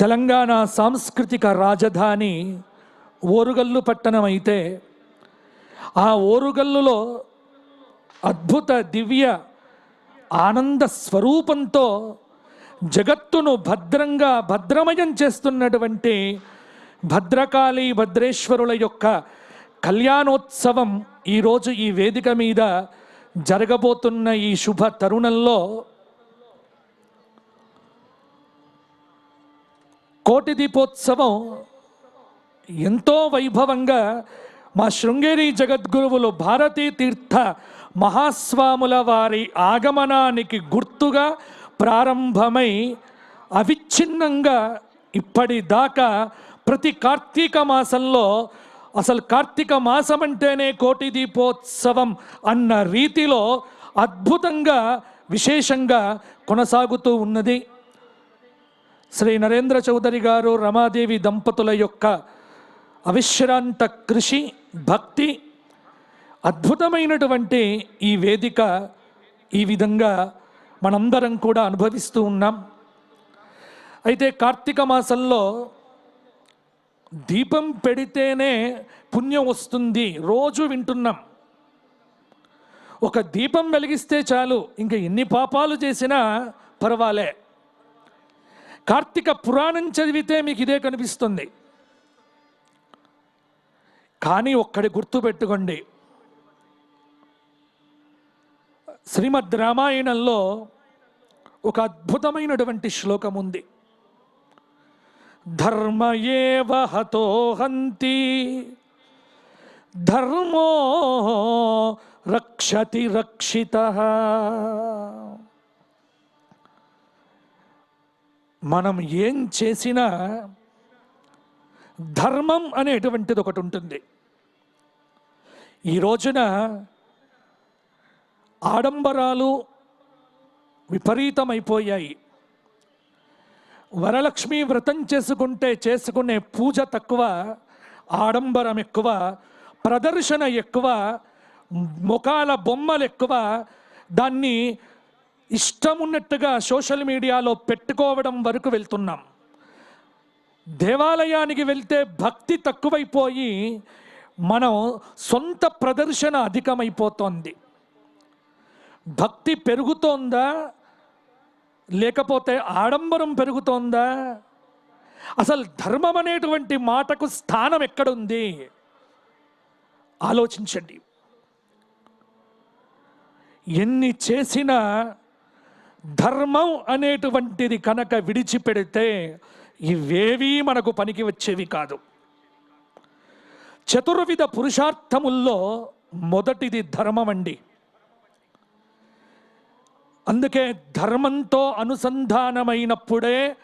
తెలంగాణ సాంస్కృతిక రాజధాని ఓరుగల్లు పట్టణం అయితే ఆ ఓరుగల్లులో అద్భుత దివ్య ఆనంద స్వరూపంతో జగత్తును భద్రంగా భద్రమయం చేస్తున్నటువంటి భద్రకాళి భద్రేశ్వరుల యొక్క కళ్యాణోత్సవం ఈరోజు ఈ వేదిక మీద జరగబోతున్న ఈ శుభ తరుణంలో కోటి దీపోత్సవం ఎంతో వైభవంగా మా శృంగేరి జగద్గురువులు భారతీ తీర్థ మహాస్వాముల వారి ఆగమనానికి గుర్తుగా ప్రారంభమై అవిచ్ఛిన్నంగా ఇప్పటిదాకా ప్రతి కార్తీక మాసంలో అసలు కార్తీక మాసం అంటేనే కోటి దీపోత్సవం అన్న రీతిలో అద్భుతంగా విశేషంగా కొనసాగుతూ ఉన్నది. శ్రీ నరేంద్ర చౌదరి గారు రమాదేవి దంపతుల యొక్క అవిశ్రాంత కృషి భక్తి అద్భుతమైనటువంటి ఈ వేదిక ఈ విధంగా మనందరం కూడా అనుభవిస్తూ ఉన్నాం. అయితే కార్తీక మాసంలో దీపం పెడితేనే పుణ్యం వస్తుంది రోజు వింటున్నాం. ఒక దీపం వెలిగిస్తే చాలు ఇంకా ఎన్ని పాపాలు చేసినా పర్వాలే. కార్తీక పురాణం చదివితే మీకు ఇదే కనిపిస్తుంది. కానీ ఒక్కడి గుర్తుపెట్టుకోండి. శ్రీమద్ రామాయణంలో ఒక అద్భుతమైనటువంటి శ్లోకం ఉంది. ధర్మయేవ హతో హంతి ధర్మో రక్షతి రక్షిత. మనం ఏం చేసినా ధర్మం అనేటువంటిది ఒకటి ఉంటుంది. ఈ రోజున ఆడంబరాలు విపరీతమైపోయాయి. వరలక్ష్మి వ్రతం చేసుకుంటే చేసుకునే పూజ తక్కువ ఆడంబరం ఎక్కువ ప్రదర్శన ఎక్కువ ముఖాల బొమ్మలు ఎక్కువ దాన్ని ఇష్టం ఉన్నట్టుగా సోషల్ మీడియాలో పెట్టుకోవడం వరకు వెళ్తున్నాం. దేవాలయానికి వెళ్తే భక్తి తక్కువైపోయి మనం సొంత ప్రదర్శన అధికమైపోతోంది. భక్తి పెరుగుతోందా? లేకపోతే ఆడంబరం పెరుగుతోందా? అసలు ధర్మం అనేటువంటి మాటకు స్థానం ఎక్కడుంది? ఆలోచించండి. ఎన్ని చేసినా ధర్మం అనేటువంటిది కనుక విడిచిపెడితే ఇవేవీ మనకు పనికి వచ్చేవి కాదు. చతుర్విధ పురుషార్థముల్లో మొదటిది ధర్మం అండి. అందుకే ధర్మంతో అనుసంధానమైనప్పుడే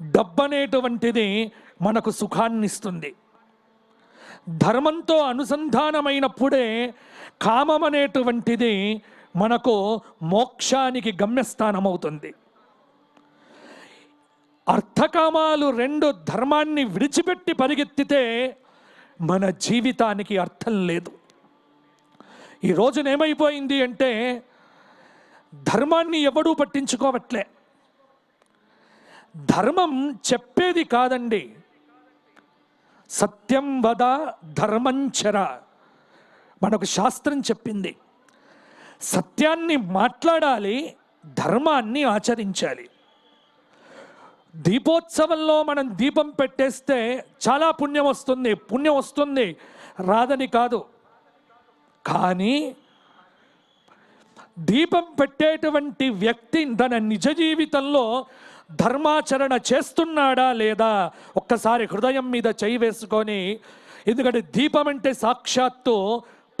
డబ్బనేటువంటిది మనకు సుఖాన్నిస్తుంది. ధర్మంతో అనుసంధానమైనప్పుడే కామం అనేటువంటిది మనకు మోక్షానికి గమ్యస్థానం అవుతుంది అర్థకామాలు రెండు ధర్మాన్ని విడిచిపెట్టి పరిగెత్తితే మన జీవితానికి అర్థం లేదు. ఈ రోజున ఏమైపోయింది అంటే ధర్మాన్ని ఎవడూ పట్టించుకోవట్లే. ధర్మం చెప్పేది కాదండి. సత్యం వద ధర్మంచర మనకు శాస్త్రం చెప్పింది. సత్యాన్ని మాట్లాడాలి ధర్మాన్ని ఆచరించాలి. దీపోత్సవంలో మనం దీపం పెట్టేస్తే చాలా పుణ్యం వస్తుంది పుణ్యం వస్తుంది. రాదని కాదు. కానీ దీపం పెట్టేటువంటి వ్యక్తి తన నిజ జీవితంలో ధర్మాచరణ చేస్తున్నాడా లేదా ఒక్కసారి హృదయం మీద చేయి వేసుకొని ఎందుకంటే దీపం అంటే సాక్షాత్తు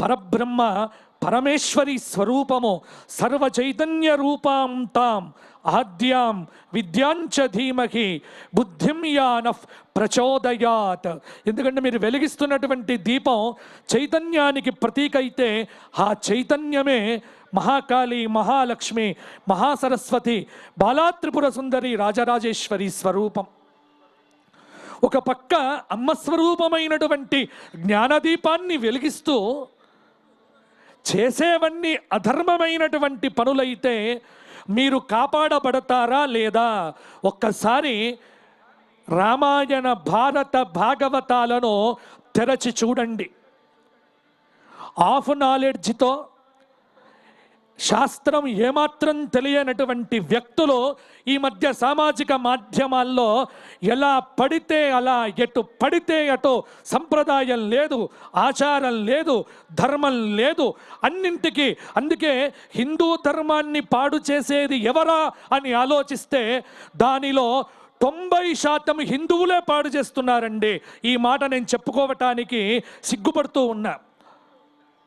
పరబ్రహ్మ పరమేశ్వరి స్వరూపము సర్వ చైతన్య రూపాం తాం ఆద్యాం విద్యాంచ ధీమహి బుద్ధిం యానఫ్ ప్రచోదయాత్. ఎందుకంటే మీరు వెలిగిస్తున్నటువంటి దీపం చైతన్యానికి ప్రతీక అయితే ఆ చైతన్యమే మహాకాళి మహాలక్ష్మి మహాసరస్వతి బాలాత్రిపుర సుందరి రాజరాజేశ్వరి స్వరూపం. ఒక పక్క అమ్మ స్వరూపమైనటువంటి జ్ఞానదీపాన్ని వెలిగిస్తూ చేసేవన్నీ అధర్మమైనటువంటి పనులైతే మీరు కాపాడబడతారా లేదా? ఒక్కసారి రామాయణ భారత భాగవతాలను తెరచి చూడండి. ఆఫ్ నాలెడ్జ్తో శాస్త్రం ఏమాత్రం తెలియనటువంటి వ్యక్తులు ఈ మధ్య సామాజిక మాధ్యమాల్లో ఎలా పడితే అలా ఎటు పడితే అటు సంప్రదాయం లేదు ఆచారం లేదు ధర్మం లేదు అన్నింటికి అందుకే హిందూ ధర్మాన్ని పాడు చేసేది ఎవరా అని ఆలోచిస్తే దానిలో తొంభై శాతం హిందువులే పాడు చేస్తున్నారండి. ఈ మాట నేను చెప్పుకోవటానికి సిగ్గుపడుతూ ఉన్నా.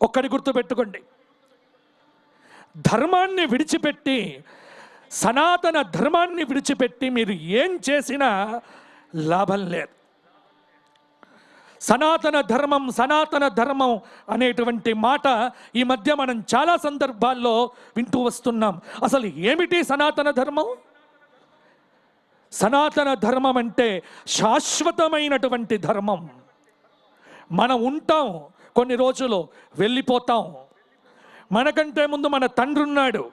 ఒక్కడి గుర్తుపెట్టుకోండి. ధర్మాన్ని విడిచిపెట్టి సనాతన ధర్మాన్ని విడిచిపెట్టి మీరు ఏం చేసినా లాభం లేదు. సనాతన ధర్మం సనాతన ధర్మం అనేటువంటి మాట ఈ మధ్య మనం చాలా సందర్భాల్లో వింటూ వస్తున్నాం. అసలు ఏమిటి సనాతన ధర్మం? సనాతన ధర్మం అంటే శాశ్వతమైనటువంటి ధర్మం. మనం ఉంటాం కొన్ని రోజులు వెళ్ళిపోతాం మనకంటే ముందు మన తండ్రి ఉన్నాడు.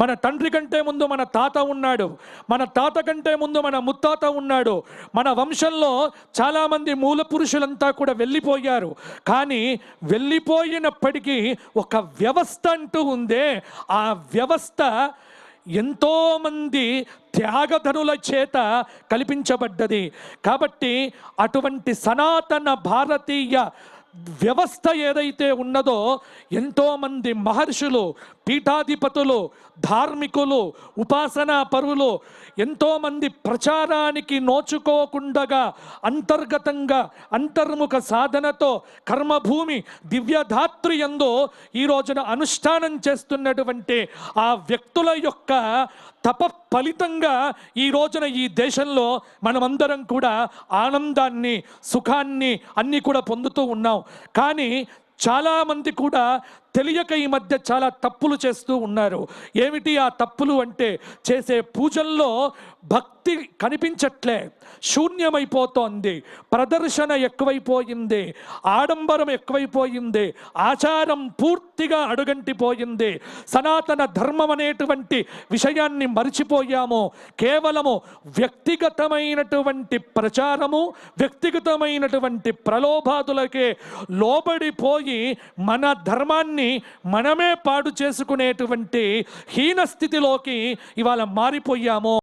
మన తండ్రి కంటే ముందు మన తాత ఉన్నాడు. మన తాత కంటే ముందు మన ముత్తాత ఉన్నాడు. మన వంశంలో చాలామంది మూల పురుషులంతా కూడా వెళ్ళిపోయారు. కానీ వెళ్ళిపోయినప్పటికీ ఒక వ్యవస్థ అంటూ ఉందే. ఆ వ్యవస్థ ఎంతోమంది త్యాగధనుల చేత కల్పించబడ్డది. కాబట్టి అటువంటి సనాతన భారతీయ వ్యవస్థ ఏదైతే ఉన్నదో ఎంతోమంది మహర్షులు పీఠాధిపతులు ధార్మికులు ఉపాసనా పరువులు ఎంతోమంది ప్రచారానికి నోచుకోకుండగా అంతర్గతంగా అంతర్ముఖ సాధనతో కర్మభూమి దివ్యధాత్రి ఎందు ఈ రోజున అనుష్ఠానం చేస్తున్నటువంటి ఆ వ్యక్తుల యొక్క తప ఫలితంగా ఈ రోజున ఈ దేశంలో మనమందరం కూడా ఆనందాన్ని సుఖాన్ని అన్నీ కూడా పొందుతూ ఉన్నాం. కానీ చాలామంది కూడా తెలియక ఈ మధ్య చాలా తప్పులు చేస్తూ ఉన్నారు. ఏమిటి ఆ తప్పులు అంటే చేసే పూజల్లో భక్తి కనిపించట్లే. శూన్యమైపోతోంది. ప్రదర్శన ఎక్కువైపోయింది. ఆడంబరం ఎక్కువైపోయింది. ఆచారం పూర్తిగా అడుగంటిపోయింది. సనాతన ధర్మం అనేటువంటి విషయాన్ని మరిచిపోయాము. కేవలము వ్యక్తిగతమైనటువంటి ప్రచారము వ్యక్తిగతమైనటువంటి ప్రలోభాదులకే లోబడిపోయి మన ధర్మాన్ని మనమే పాడు చేసుకునేటువంటి హీన స్థితిలోకి ఇవాళ మారిపోయాము.